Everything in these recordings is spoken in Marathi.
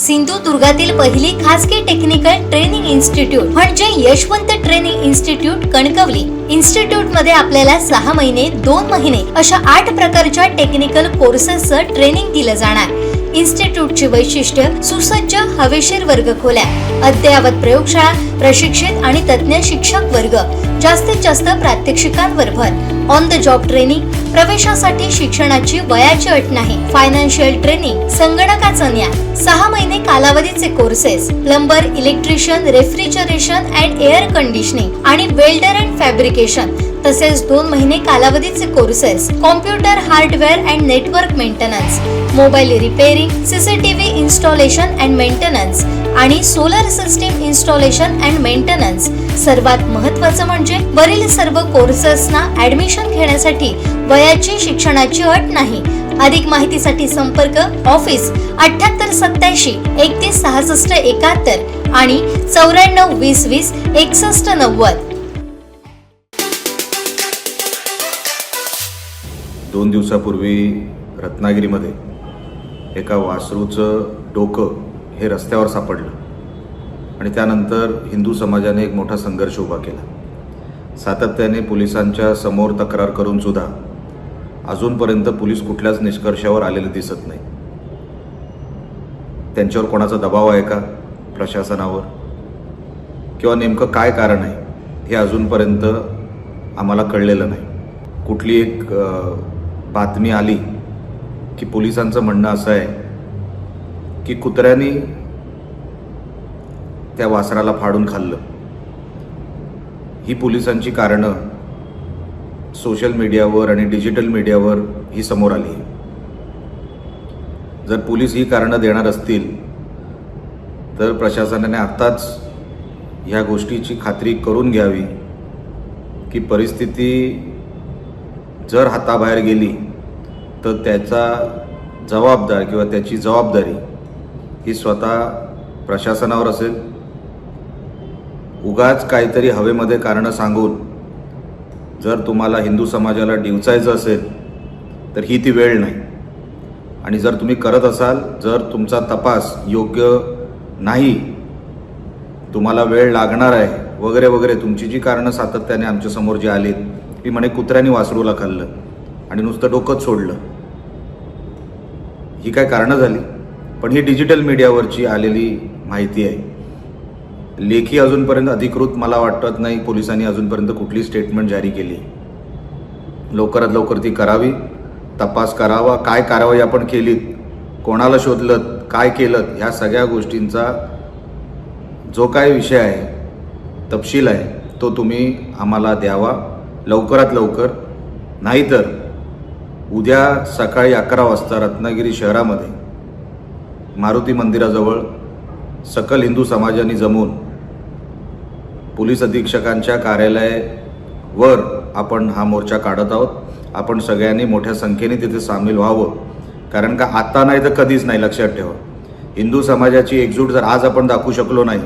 सिंधुदुर्गातील पहिली खासगी टेक्निकल ट्रेनिंग इन्स्टिट्यूट म्हणजे यशवंत ट्रेनिंग इन्स्टिट्यूट कणकवली. इन्स्टिट्यूटमध्ये आपल्याला सहा महिने दोन महिने अशा आठ प्रकारच्या टेक्निकल कोर्सेसचं ट्रेनिंग दिलं जाणार. इन्स्टिट्यूटची वैशिष्ट्य सुसज्ज हवेशीर वर्ग खोल्या अद्ययावत प्रयोगशाळा प्रशिक्षित आणि तज्ज्ञ शिक्षक वर्ग जास्तीत जास्त प्रात्यक्षिकांवर भर. ऑन द जॉब ट्रेनिंग प्रवेशासाठी शिक्षणाची वयाची अट नाही. फायनान्शियल ट्रेनिंग संगणकाचं ज्ञान सहा महिने कालावधीचे courses plumber electrician refrigeration and air conditioning आणि वेल्डर अँड फॅब्रिकेशन तसेच दोन महिने कालावधीचे courses computer hardware and network maintenance mobile repairing CCTV installation and maintenance आणि solar system installation and maintenance सर्वात महत्त्वाचं म्हणजे वरील सर्व कोर्सेसना ऍडमिशन घेण्यासाठी वयाची शिक्षणाची अट नाही. अधिक माहितीसाठी संपर्क ऑफिस अठ्याहत्तर सत्याऐंशी एकतीस सहासष्ट एकाहत्तर आणि चौऱ्याण्णव वीस वीस एकसष्ट नव्वद. दोन दिवसापूर्वी रत्नागिरीमध्ये एका वासरूचं डोकं हे रस्त्यावर सापडलं. आणि त्यानंतर हिंदू समाजाने एक मोठा संघर्ष उभा केला. सातत्याने पोलिसांच्या समोर तक्रार करूनसुद्धा अजूनपर्यंत पोलीस कुठल्याच निष्कर्षावर आलेले दिसत नाही. त्यांच्यावर कोणाचा दबाव आहे का प्रशासनावर? किंवा नेमकं काय कारण आहे हे अजूनपर्यंत आम्हाला कळलेलं नाही. कुठली एक बातमी आली की पोलिसांचं म्हणणं असं आहे की कुत्र्याने त्या वासराला फाडून खाल्लं. ही पोलिसांची कारणं सोशल मीडियावर आणि डिजिटल मीडियावर ही समोर आली. जर पोलीस ही कारणं देणार असतील तर प्रशासनाने आत्ताच ह्या गोष्टीची खात्री करून घ्यावी की परिस्थिती जर हाताबाहेर गेली तर त्याचा जबाबदार किंवा त्याची जबाबदारी ही स्वतः प्रशासनावर असेल. उगाच काहीतरी हवेमध्ये कारणं सांगून जर तुम्हाला हिंदू समाजाला डिवचायचं असेल तर ही ती वेळ नाही. आणि जर तुम्ही करत असाल जर तुमचा तपास योग्य नाही तुम्हाला वेळ लागणार आहे वगैरे वगैरे तुमची जी कारणं सातत्याने आमच्यासमोर जी आलीत ती म्हणे कुत्र्याने वासरूला खाल्लं आणि नुसतं डोकंच सोडलं. ही काय कारणं झाली? पण ही डिजिटल मीडियावरची आलेली माहिती आहे. लेखी अजूनपर्यंत अधिकृत मला वाटत नाही पोलिसांनी अजूनपर्यंत कुठली स्टेटमेंट जारी केली. लवकरात लवकर ती करावी तपास करावा काय कारवाई आपण केलीत कोणाला शोधलं काय केलं ह्या सगळ्या गोष्टींचा जो काय विषय आहे तपशील आहे तो तुम्ही आम्हाला द्यावा. लवकरात लवकर नाहीतर उद्या सकाळी अकरा वाजता रत्नागिरी शहरामध्ये मारुती मंदिराजवळ सकल हिंदू समाजाने जमून पोलीस अधीक्षकांच्या कार्यालयावर आपण हा मोर्चा काढत आहोत. आपण सगळ्यांनी मोठ्या संख्येने तिथे सामील व्हावं. कारण का आत्ता नाही तर कधीच नाही लक्षात ठेवा. हिंदू समाजाची एकजूट जर आज आपण दाखवू शकलो नाही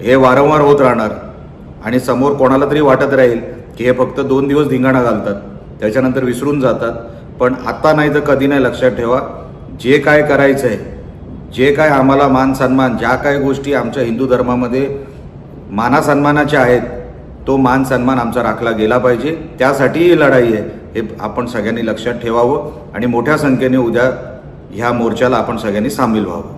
हे वारंवार होत राहणार. आणि समोर कोणाला तरी वाटत राहील की हे फक्त दोन दिवस धिंगाणा घालतात त्याच्यानंतर विसरून जातात. पण आता नाही तर कधी नाही लक्षात ठेवा जे काय करायचं आहे जे काय आम्हाला मान सन्मान ज्या काय गोष्टी आमच्या हिंदू धर्मामध्ये मानासन्मानाच्या आहेत तो मान सन्मान आमचा राखला गेला पाहिजे. त्यासाठी ही लढाई आहे हे आपण सगळ्यांनी लक्षात ठेवावं आणि मोठ्या संख्येने उद्या ह्या मोर्चाला आपण सगळ्यांनी सामील व्हावं.